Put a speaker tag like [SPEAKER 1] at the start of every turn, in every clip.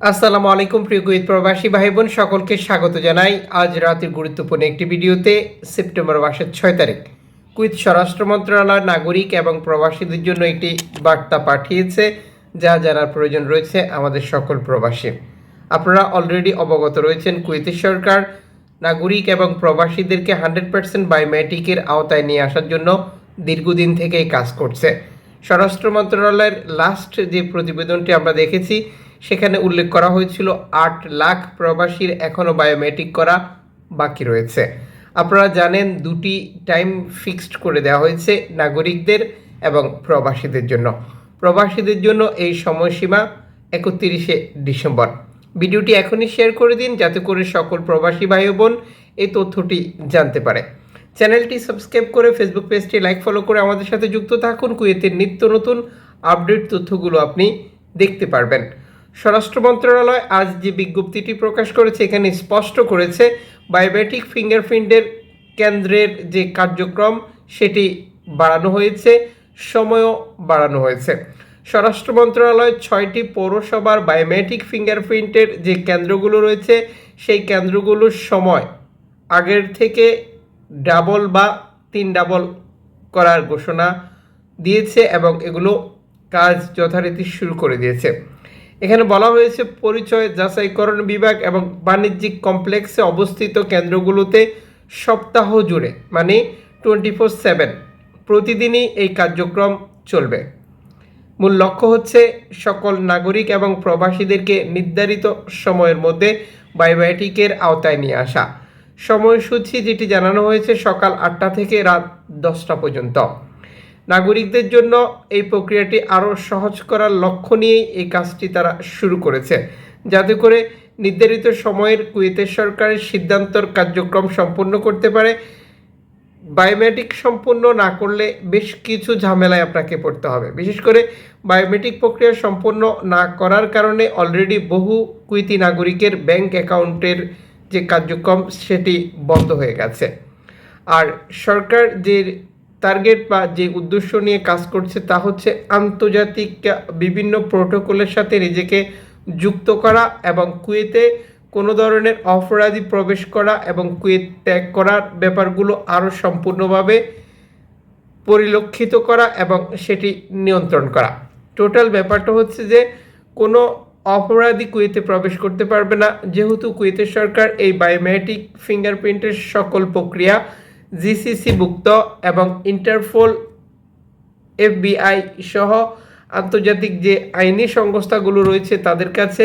[SPEAKER 1] আসসালামু আলাইকুম, প্রিয় কুইত প্রবাসী ভাই বোন সকলকে স্বাগত জানাই। আজ রাতের গুরুত্বপূর্ণ একটি ভিডিওতে, সেপ্টেম্বর মাসের ছয় তারিখ। কুইত স্বরাষ্ট্র মন্ত্রণালয় নাগরিক এবং প্রবাসীদের জন্য একটি বার্তা পাঠিয়েছে, যা জানার প্রয়োজন রয়েছে আমাদের সকল প্রবাসী। আপনারা অলরেডি অবগত রয়েছেন কুয়েতের সরকার নাগরিক এবং প্রবাসীদেরকে হান্ড্রেড পার্সেন্ট বায়োমেট্রিকের আওতায় নিয়ে আসার জন্য দীর্ঘদিন থেকেই কাজ করছে। স্বরাষ্ট্র মন্ত্রণালয়ের লাস্ট যে প্রতিবেদনটি আমরা দেখেছি সেখানে উল্লেখ করা হয়েছিল, আট লাখ প্রবাসীর এখনও বায়োমেট্রিক করা বাকি রয়েছে। আপনারা জানেন, দুটি টাইম ফিক্সড করে দেওয়া হয়েছে নাগরিকদের এবং প্রবাসীদের জন্য। প্রবাসীদের জন্য এই সময়সীমা একত্রিশে ডিসেম্বর। ভিডিওটি এখনই শেয়ার করে দিন, যাতে করে সকল প্রবাসী ভাই বোন এই তথ্যটি জানতে পারে। চ্যানেলটি সাবস্ক্রাইব করে ফেসবুক পেজটি লাইক, ফলো করে আমাদের সাথে যুক্ত থাকুন। কুয়েতের নিত্য নতুন আপডেট তথ্যগুলো আপনি দেখতে পারবেন। স্বরাষ্ট্র মন্ত্রণালয় আজ যে বিজ্ঞপ্তিটি প্রকাশ করেছে, এখানে স্পষ্ট করেছে, বায়োমেট্রিক ফিঙ্গারপ্রিন্টের কেন্দ্রের যে কার্যক্রম, সেটি বাড়ানো হয়েছে, সময়ও বাড়ানো হয়েছে। স্বরাষ্ট্র মন্ত্রণালয় ছয়টি পৌরসভার বায়োমেট্রিক ফিঙ্গারপ্রিন্টের যে কেন্দ্রগুলো রয়েছে, সেই কেন্দ্রগুলোর সময় আগের থেকে ডাবল বা তিন ডাবল করার ঘোষণা দিয়েছে এবং এগুলো কাজ যথারীতি শুরু করে দিয়েছে। এখানে বলা হয়েছে পরিচয় যাচাইকরণ বিভাগ এবং বাণিজ্যিক কমপ্লেক্সে অবস্থিত কেন্দ্রগুলোতে সপ্তাহ জুড়ে মানে টোয়েন্টি ফোর সেভেন, প্রতিদিনই এই কার্যক্রম চলবে। মূল লক্ষ্য হচ্ছে সকল নাগরিক এবং প্রবাসীদেরকে নির্ধারিত সময়ের মধ্যে বায়োমেট্রিকের আওতায় নিয়ে আসা। সময়সূচি যেটি জানানো হয়েছে সকাল আটটা থেকে রাত দশটা পর্যন্ত। নাগরিকদের জন্য এই প্রক্রিয়াটি আরও সহজ করার লক্ষ্য নিয়েই এই কাজটি তারা শুরু করেছে। যাতে করে নির্ধারিত সময়ের কুয়েতের সরকারের সিদ্ধান্তর কার্যক্রম সম্পন্ন করতে পারে, বায়োমেট্রিক সম্পূর্ণ না করলে বেশ কিছু ঝামেলায় আপনাকে পড়তে হবে। বিশেষ করে বায়োমেট্রিক প্রক্রিয়া সম্পন্ন না করার কারণে অলরেডি বহু কুইতি নাগরিকের ব্যাংক অ্যাকাউন্টের যে কার্যক্রম, সেটি বন্ধ হয়ে গেছে। আর সরকার যে টার্গেট বা যে উদ্দেশ্য নিয়ে কাজ করছে তা হচ্ছে আন্তর্জাতিক বিভিন্ন প্রোটোকলের সাথে নিজেকে যুক্ত করা এবং কুয়েতে কোনো ধরনের অপরাধী প্রবেশ করা এবং কুয়েত ত্যাগ করার ব্যাপারগুলো আরও সম্পূর্ণভাবে পরিলক্ষিত করা এবং সেটি নিয়ন্ত্রণ করা। টোটাল ব্যাপারটা হচ্ছে যে কোনো অপরাধী কুয়েতে প্রবেশ করতে পারবে না। যেহেতু কুয়েতের সরকার এই বায়োমেট্রিক ফিঙ্গারপ্রিন্টের সকল প্রক্রিয়া জিসিসি ভুক্ত এবং ইন্টারপোল এফবিআই সহ আন্তর্জাতিক যে আইনি সংস্থাগুলো রয়েছে তাদের কাছে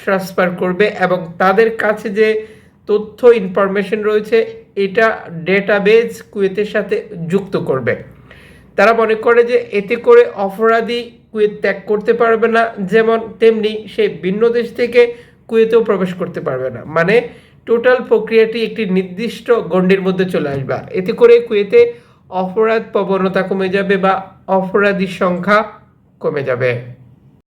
[SPEAKER 1] ট্রান্সফার করবে এবং তাদের কাছে যে তথ্য ইনফরমেশন রয়েছে, এটা ডেটাবেজ কুয়েতের সাথে যুক্ত করবে। তারা মনে করে যে এতে করে অপরাধী কুয়েত ত্যাগ করতে পারবে না, যেমন তেমনি সে ভিন্ন দেশ থেকে কুয়েতেও প্রবেশ করতে পারবে না। মানে টোটাল প্রক্রিয়াটি একটি নির্দিষ্ট গণ্ডির মধ্যে চলে আসবে। এতে করে কুয়েতে অপরাধ প্রবণতা কমে যাবে বা অপরাধীর সংখ্যা কমে যাবে।